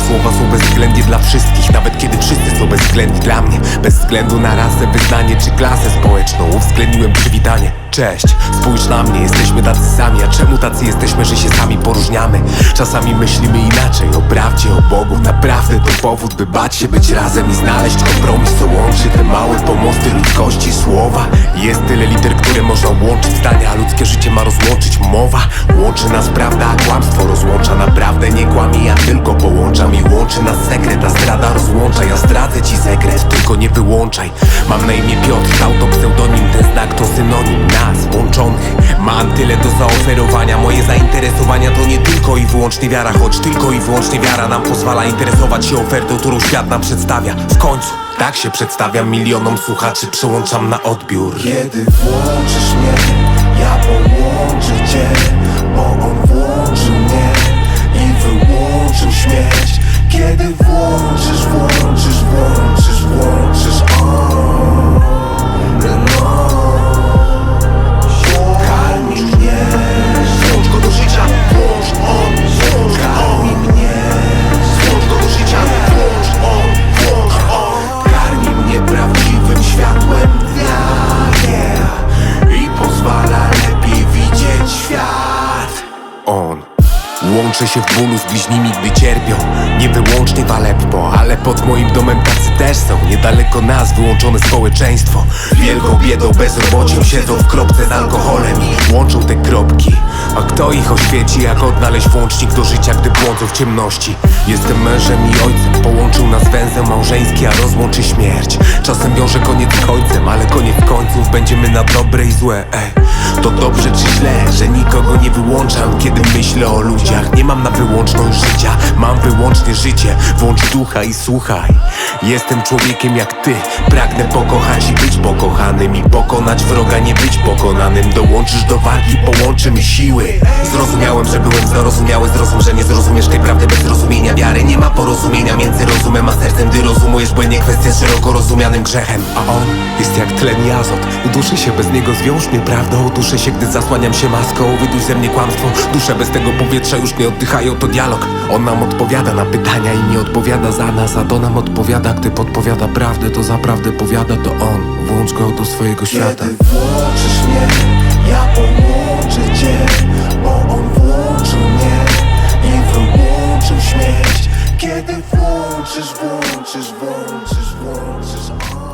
są bezwzględnie dla wszystkich Nawet kiedy wszyscy są bezwzględni dla mnie. Bez względu na rasę, wyznanie czy klasę społeczną Uwzględniłem przywitanie. Cześć, spójrz na mnie, jesteśmy tacy sami A czemu tacy jesteśmy, że się sami poróżniamy? Czasami myślimy inaczej o prawdzie, o Bogu. Naprawdę to powód, by bać się być razem I znaleźć kompromis, co łączy te małe pomosty ludzkości. Słowa, jest tyle liter, które można łączyć. Zdania A ludzkie życie ma rozłączyć. Mowa Łączy nas prawda, a kłamstwo rozłącza Naprawdę nie wyłączaj. Mam na imię Piotr, dał to pseudonim. Ten znak to synonim nas łączonych. Mam tyle do zaoferowania. Moje zainteresowania to nie tylko i wyłącznie wiara Choć tylko i wyłącznie wiara nam pozwala interesować się ofertą, którą świat nam przedstawia. W końcu, tak się przedstawiam milionom słuchaczy. Przełączam na odbiór. Kiedy włączysz mnie, ja połączę cię Bo on włączył on Łączę się w bólu z bliźnimi, gdy cierpią. Nie wyłącznie w Aleppo, ale pod moim domem tacy też są. Niedaleko nas wyłączone społeczeństwo. Wielką biedą, bezrobociem siedzą w kropce z alkoholem I łączą te kropki. A kto ich oświeci, jak odnaleźć włącznik do życia, gdy błądzą w ciemności? Jestem mężem i ojcem, połączył nas węzeł małżeński, a rozłączy śmierć. Czasem wiąże koniec z końcem, ale koniec końców będziemy na dobre i złe, ej To dobrze czy źle, że nikogo nie wyłączam, kiedy myślę o ludziach Nie mam na wyłączność życia, mam wyłącznie życie. Włącz ducha i słuchaj. Jestem człowiekiem jak ty. Pragnę pokochać i być pokochanym I pokonać wroga, nie być pokonanym. Dołączysz do walki, połączymy siły. Zrozumiałem, że byłem zrozumiały. Zrozum, że nie zrozumiesz tej prawdy bez zrozumienia. Wiary Nie ma porozumienia między rozumem a sercem. Gdy rozumujesz błędnie kwestię szeroko rozumianym grzechem. A on jest jak tlen i azot. Uduszę się bez niego, zwiąż mnie prawdą. Uduszę się, gdy zasłaniam się maską. Wyduś ze mnie kłamstwo. Dusze bez tego powietrza już nie oddychają, to dialog. On nam odpowiada na pytania i nie odpowiada za nas A to nam odpowiada, gdy podpowiada prawdę To za prawdę powiada to on. Włącz go do swojego świata. Kiedy włączysz mnie, ja połączę cię Bo on włączył mnie i wyłączył śmieć Kiedy włączysz, włączysz, włączysz, włączysz on